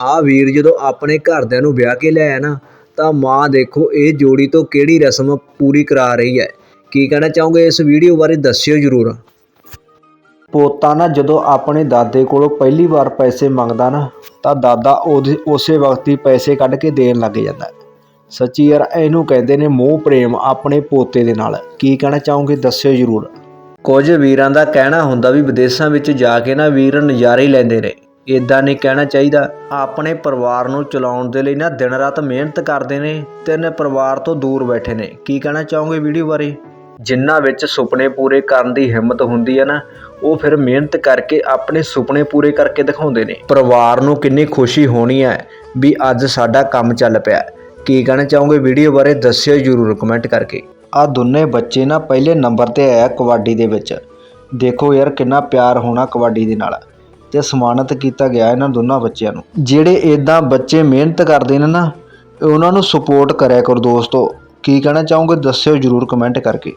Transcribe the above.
ਆ ਵੀਰ ਜਦੋਂ ਆਪਣੇ ਘਰਦਿਆਂ ਨੂੰ ਵਿਆਹ ਕੇ ਲਿਆਇਆ ਨਾ ਤਾਂ ਮਾਂ ਦੇਖੋ ਇਹ ਜੋੜੀ ਤੋਂ ਕਿਹੜੀ ਰਸਮ ਪੂਰੀ ਕਰਾ ਰਹੀ ਹੈ। ਕੀ ਕਹਿਣਾ ਚਾਹੋਗੇ ਇਸ ਵੀਡੀਓ ਬਾਰੇ ਦੱਸਿਓ ਜਰੂਰ। ਪੋਤਾ ਨਾ ਜਦੋਂ ਆਪਣੇ ਦਾਦੇ ਕੋਲੋਂ ਪਹਿਲੀ ਵਾਰ ਪੈਸੇ ਮੰਗਦਾ ਨਾ ਤਾਂ ਦਾਦਾ ਉਹਦੇ ਉਸੇ ਵਕਤ ਹੀ ਪੈਸੇ ਕੱਢ ਕੇ ਦੇਣ ਲੱਗ ਜਾਂਦਾ। ਸੱਚੀ ਯਾਰ ਇਹਨੂੰ ਕਹਿੰਦੇ ਨੇ ਮੋਹ ਪ੍ਰੇਮ ਆਪਣੇ ਪੋਤੇ ਦੇ ਨਾਲ। ਕੀ ਕਹਿਣਾ ਚਾਹੋਗੇ ਦੱਸਿਓ ਜਰੂਰ। ਕੁਝ ਵੀਰਾਂ ਦਾ ਕਹਿਣਾ ਹੁੰਦਾ ਵੀ ਵਿਦੇਸ਼ਾਂ ਵਿੱਚ ਜਾ ਕੇ ਨਾ ਵੀਰ ਨਜ਼ਾਰੇ ਹੀ ਲੈਂਦੇ ਨੇ। ਇਦਾਂ ਨਹੀਂ ਕਹਿਣਾ ਚਾਹੀਦਾ। ਆਪਣੇ ਪਰਿਵਾਰ ਨੂੰ ਚਲਾਉਣ ਦੇ ਲਈ ਨਾ ਦਿਨ ਰਾਤ ਮਿਹਨਤ ਕਰਦੇ ਨੇ ਤੇ ਨੇ ਪਰਿਵਾਰ ਤੋਂ ਦੂਰ ਬੈਠੇ ਨੇ। ਕੀ ਕਹਿਣਾ ਚਾਹੋਗੇ ਵੀਡੀਓ ਬਾਰੇ? ਜਿਨ੍ਹਾਂ ਵਿੱਚ ਸੁਪਨੇ ਪੂਰੇ ਕਰਨ ਦੀ ਹਿੰਮਤ ਹੁੰਦੀ ਹੈ ਨਾ, ਉਹ ਫਿਰ ਮਿਹਨਤ ਕਰਕੇ ਆਪਣੇ ਸੁਪਨੇ ਪੂਰੇ ਕਰਕੇ ਦਿਖਾਉਂਦੇ ਨੇ। ਪਰਿਵਾਰ ਨੂੰ ਕਿੰਨੀ ਖੁਸ਼ੀ ਹੋਣੀ ਹੈ ਵੀ ਅੱਜ ਸਾਡਾ ਕੰਮ ਚੱਲ ਪਿਆ। ਕੀ ਕਹਿਣਾ ਚਾਹੋਗੇ ਵੀਡੀਓ ਬਾਰੇ ਦੱਸਿਓ ਜਰੂਰ ਕਮੈਂਟ ਕਰਕੇ। ਆ ਦੋਨੇ ਬੱਚੇ ਨਾ ਪਹਿਲੇ ਨੰਬਰ ਤੇ ਆਇਆ ਕਬੱਡੀ ਦੇ ਵਿੱਚ। ਦੇਖੋ ਯਾਰ ਕਿੰਨਾ ਪਿਆਰ ਹੋਣਾ ਕਬੱਡੀ ਦੇ ਨਾਲ। ਤੇ ਸਨਮਾਨਿਤ ਕੀਤਾ ਗਿਆ ਇਹਨਾਂ ਦੋਨਾਂ ਬੱਚਿਆਂ ਨੂੰ। ਜਿਹੜੇ ਇਦਾਂ ਬੱਚੇ ਮਿਹਨਤ ਕਰਦੇ ਨੇ ਨਾ, ਉਹਨਾਂ ਨੂੰ ਸਪੋਰਟ ਕਰਿਆ ਕਰੋ ਦੋਸਤੋ। ਕੀ ਕਹਿਣਾ ਚਾਹੋਗੇ, ਦੱਸਿਓ ਜਰੂਰ ਕਮੈਂਟ ਕਰਕੇ।